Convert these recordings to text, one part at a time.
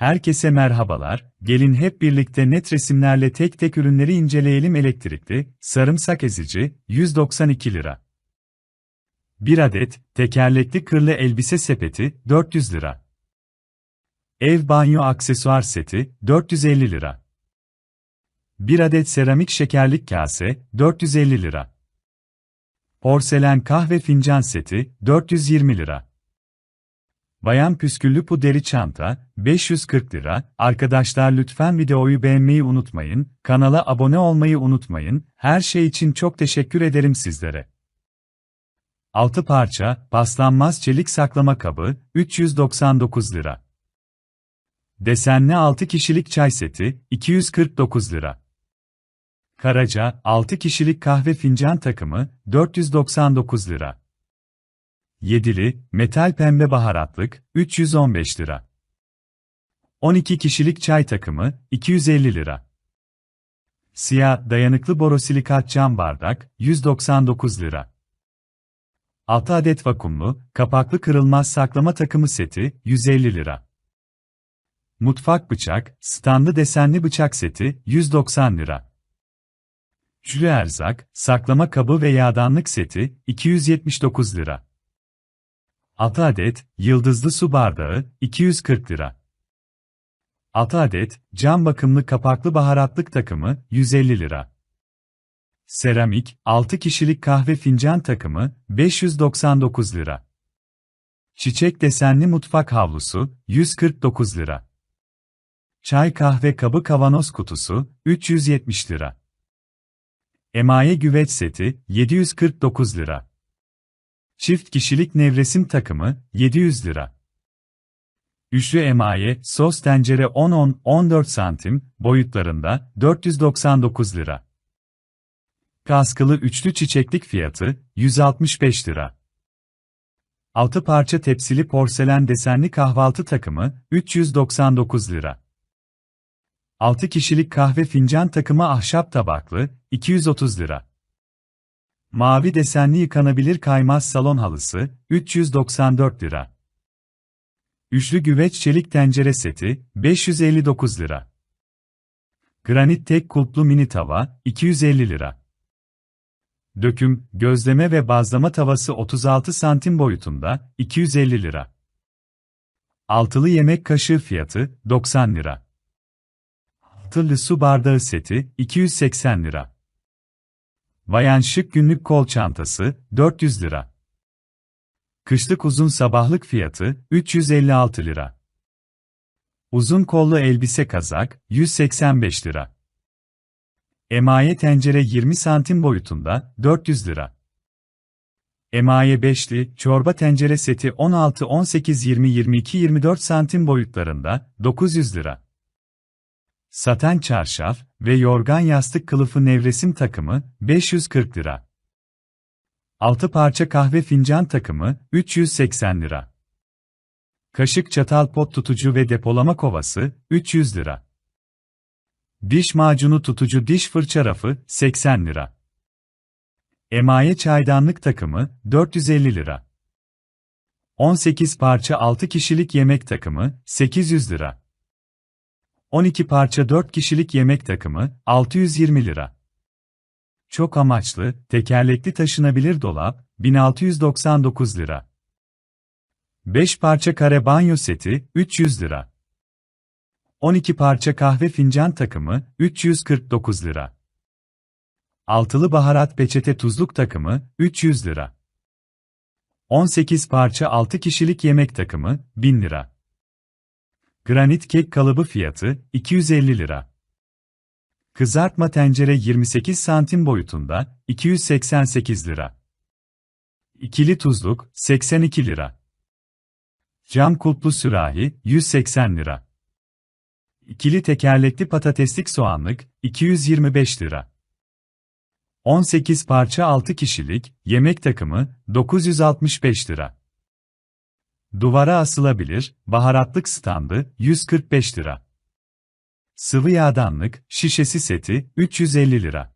Herkese merhabalar, gelin hep birlikte net resimlerle tek tek ürünleri inceleyelim elektrikli, sarımsak ezici, 192 lira. 1 adet, tekerlekli kırlı elbise sepeti, 400 lira. Ev banyo aksesuar seti, 450 lira. 1 adet seramik şekerlik kase, 450 lira. Porselen kahve fincan seti, 420 lira. Bayan püsküllü puderi çanta, 540 lira. Arkadaşlar lütfen videoyu beğenmeyi unutmayın, kanala abone olmayı unutmayın, her şey için çok teşekkür ederim sizlere. 6 parça, paslanmaz çelik saklama kabı, 399 lira. Desenli 6 kişilik çay seti, 249 lira. Karaca, 6 kişilik kahve fincan takımı, 499 lira. Yedili, metal pembe baharatlık, 315 lira. 12 kişilik çay takımı, 250 lira. Siyah, dayanıklı borosilikat cam bardak, 199 lira. 6 adet vakumlu, kapaklı kırılmaz saklama takımı seti, 150 lira. Mutfak bıçak, standı desenli bıçak seti, 190 lira. Jülü erzak, saklama kabı ve yağdanlık seti, 279 lira. 6 adet, yıldızlı su bardağı, 240 lira. 6 adet, cam bakımlı kapaklı baharatlık takımı, 150 lira. Seramik, 6 kişilik kahve fincan takımı, 599 lira. Çiçek desenli mutfak havlusu, 149 lira. Çay kahve kabı kavanoz kutusu, 370 lira. Emaye güveç seti, 749 lira. Çift kişilik nevresim takımı, 700 lira. Üçlü emaye, sos tencere 10-10-14 santim, boyutlarında, 499 lira. Kaskılı üçlü çiçeklik fiyatı, 165 lira. 6 parça tepsili porselen desenli kahvaltı takımı, 399 lira. 6 kişilik kahve fincan takımı ahşap tabaklı, 230 lira. Mavi desenli yıkanabilir kaymaz salon halısı, 394 lira. Üçlü güveç çelik tencere seti, 559 lira. Granit tek kulplu mini tava, 250 lira. Döküm, gözleme ve bazlama tavası 36 santim boyutunda, 250 lira. Altılı yemek kaşığı fiyatı, 90 lira. Altılı su bardağı seti, 280 lira. Vayan şık günlük kol çantası, 400 lira. Kışlık uzun sabahlık fiyatı, 356 lira. Uzun kollu elbise kazak, 185 lira. Emaye tencere 20 santim boyutunda, 400 lira. Emaye beşli, çorba tencere seti 16, 18, 20, 22, 24 santim boyutlarında, 900 lira. Saten çarşaf ve yorgan yastık kılıfı nevresim takımı 540 lira. 6 parça kahve fincan takımı 380 lira. Kaşık çatal pot tutucu ve depolama kovası 300 lira. Diş macunu tutucu diş fırça rafı 80 lira. Emaye çaydanlık takımı 450 lira. 18 parça 6 kişilik yemek takımı 800 lira. 12 parça 4 kişilik yemek takımı, 620 lira. Çok amaçlı, tekerlekli taşınabilir dolap, 1699 lira. 5 parça kare banyo seti, 300 lira. 12 parça kahve fincan takımı, 349 lira. Altılı baharat peçete tuzluk takımı, 300 lira. 18 parça 6 kişilik yemek takımı, 1000 lira. Granit kek kalıbı fiyatı 250 lira. Kızartma tencere 28 santim boyutunda 288 lira. İkili tuzluk 82 lira. Cam kulplu sürahi 180 lira. İkili tekerlekli patateslik soğanlık 225 lira. 18 parça 6 kişilik yemek takımı 965 lira. Duvara asılabilir, baharatlık standı, 145 lira. Sıvı yağdanlık, şişesi seti, 350 lira.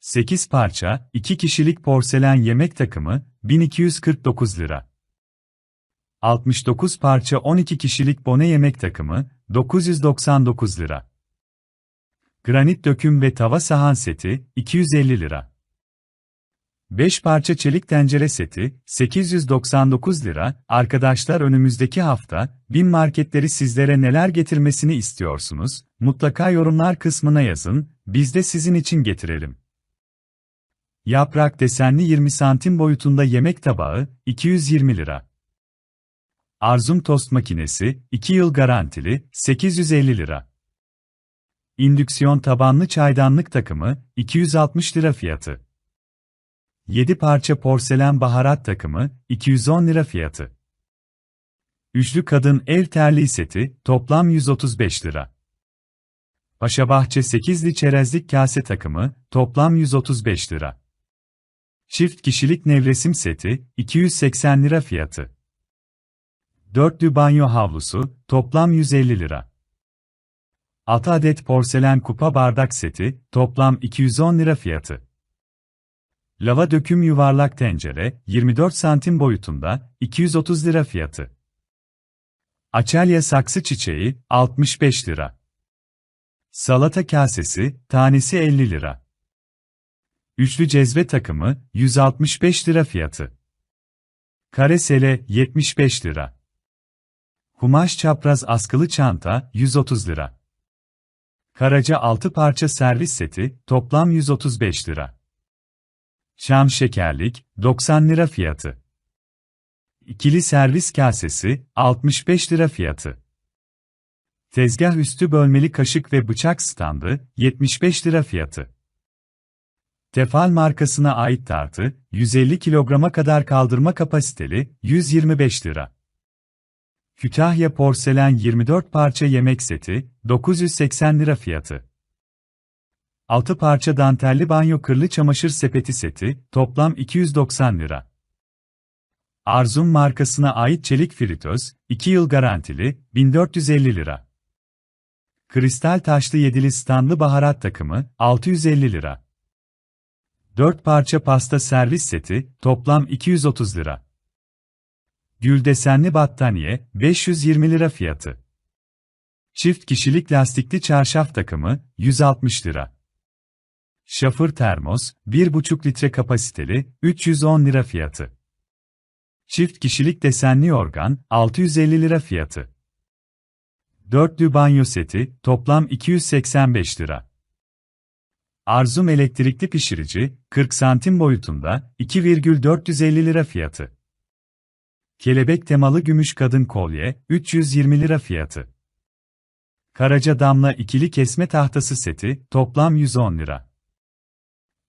8 parça, 2 kişilik porselen yemek takımı, 1249 lira. 69 parça 12 kişilik bone yemek takımı, 999 lira. Granit döküm ve tava sahan seti, 250 lira. 5 parça çelik tencere seti, 899 lira. Arkadaşlar önümüzdeki hafta, bin marketleri sizlere neler getirmesini istiyorsunuz? Mutlaka yorumlar kısmına yazın, biz de sizin için getirelim. Yaprak desenli 20 santim boyutunda yemek tabağı, 220 lira. Arzum tost makinesi, 2 yıl garantili, 850 lira. İndüksiyon tabanlı çaydanlık takımı, 260 lira fiyatı. 7 parça porselen baharat takımı, 210 lira fiyatı. Üçlü kadın ev terliği seti, toplam 135 lira. Paşabahçe 8'li çerezlik kase takımı, toplam 135 lira. Çift kişilik nevresim seti, 280 lira fiyatı. Dörtlü banyo havlusu, toplam 150 lira. 6 adet porselen kupa bardak seti, toplam 210 lira fiyatı. Lava döküm yuvarlak tencere, 24 santim boyutunda, 230 lira fiyatı. Açelya saksı çiçeği, 65 lira. Salata kasesi, tanesi 50 lira. Üçlü cezve takımı, 165 lira fiyatı. Kare sele, 75 lira. Kumaş çapraz askılı çanta, 130 lira. Karaca 6 parça servis seti, toplam 135 lira. Şam şekerlik, 90 lira fiyatı. İkili servis kasesi, 65 lira fiyatı. Tezgah üstü bölmeli kaşık ve bıçak standı, 75 lira fiyatı. Tefal markasına ait tartı, 150 kilograma kadar kaldırma kapasiteli, 125 lira. Kütahya porselen 24 parça yemek seti, 980 lira fiyatı. 6 parça dantelli banyo kırlı çamaşır sepeti seti, toplam 290 lira. Arzum markasına ait çelik fritöz, 2 yıl garantili, 1450 lira. Kristal taşlı yedili standlı baharat takımı, 650 lira. 4 parça pasta servis seti, toplam 230 lira. Gül desenli battaniye, 520 lira fiyatı. Çift kişilik lastikli çarşaf takımı, 160 lira. Şafır termos, 1,5 litre kapasiteli, 310 lira fiyatı. Çift kişilik desenli yorgan, 650 lira fiyatı. Dörtlü banyo seti, toplam 285 lira. Arzum elektrikli pişirici, 40 santim boyutunda, 2,450 lira fiyatı. Kelebek temalı gümüş kadın kolye, 320 lira fiyatı. Karaca damla ikili kesme tahtası seti, toplam 110 lira.